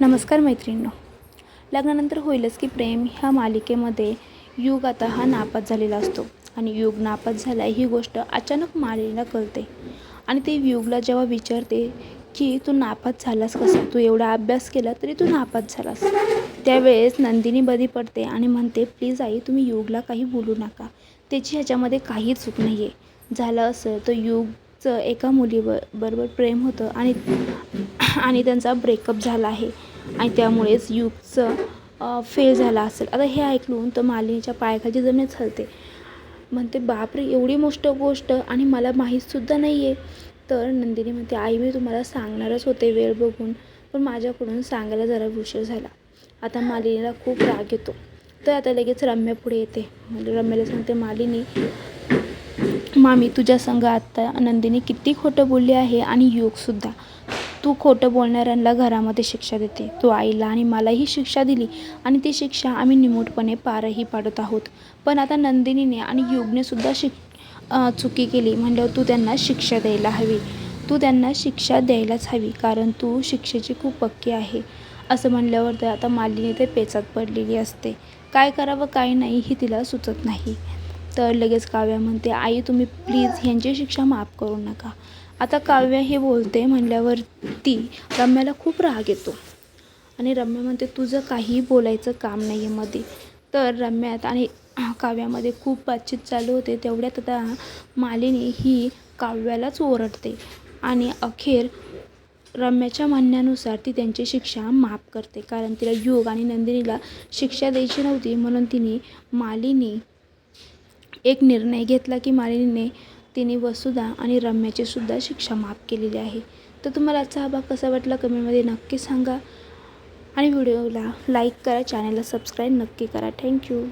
नमस्कार मैत्रिणींनो. लग्नानंतर होईलच की प्रेम ह्या मालिकेमध्ये युग आता हा नापास झालेला असतो. आणि युग नापास झाला ही गोष्ट अचानक मालिनीला कळते. आणि ते युगला जेव्हा विचारते की तू नापास झालास कसा? तू एवढा अभ्यास केला तरी तू नापास झालास. त्यावेळेस नंदिनी बधी पडते आणि म्हणते प्लीज आई तुम्ही युगला काही बोलू नका. त्याची ह्याच्यामध्ये काही चूक नाही आहे झालं असं तर युग चं एका मुलीवर बरोबर प्रेम होतं आणि आणि त्यांचा ब्रेकअप झाला आहे. आणि त्यामुळेच युगचं फेल झाला असेल. आता हे ऐकलून तर मालिनीच्या पायाखाली जमीन हलते म्हणते बापरे एवढी मोष्ट गोष्ट आणि मला माहीतसुद्धा नाही आहे तर नंदिनी म्हणते आई मी तुम्हाला सांगणारच होते वेळ बघून पण माझ्याकडून सांगायला जरा उशीर झाला. आता मालिनीला खूप राग येतो. तर आता लगेच रम्या पुढे येते. म्हणजे रम्याला सांगते मालिनी मामी तुझ्या संग आत्ता नंदिनी किती खोटं बोलली आहे आणि युगसुद्धा. तू खोटं बोलणाऱ्यांना घरामध्ये शिक्षा देते. तू आईला आणि मलाही शिक्षा दिली आणि ती शिक्षा आम्ही निमूटपणे पारही पाडत आहोत. पण आता नंदिनीने आणि योगनेसुद्धा शिक चुकी केली म्हणल्यावर तू त्यांना शिक्षा द्यायला हवी. तू त्यांना शिक्षा द्यायलाच हवी कारण तू शिक्षेची खूप पक्की आहे. असं म्हणल्यावर तर आता मालिनी ते पेचात पडलेली असते. काय करावं काय नाही हे तिला सुचत नाही. तर लगेच काव्या म्हणते आई तुम्ही प्लीज ह्यांची शिक्षा माफ करू नका. आता काव्या हे बोलते म्हणल्यावरती रम्याला खूप राग येतो. आणि रम्या म्हणते तुझं काही बोलायचं काम नाही आहे मध्ये तर रम्यात आणि काव्यामध्ये खूप बातचीत चालू होते. तेवढ्यात आता मालिनी ही काव्यालाच ओरडते. आणि अखेर रम्याच्या म्हणण्यानुसार ती त्यांची शिक्षा माफ करते. कारण तिला योग आणि नंदिनीला शिक्षा द्यायची नव्हती म्हणून तिने मालिनी एक निर्णय घेतला की मालिनीने तिने वसुधा आणि रम्याची सुद्धा शिक्षा माफ केलेली आहे. तर तुम्हाला आजचा हा भाग कसा वाटला कमेंटमध्ये नक्की सांगा. आणि व्हिडिओला लाईक करा चॅनलला सबस्क्राईब नक्की करा. थँक्यू.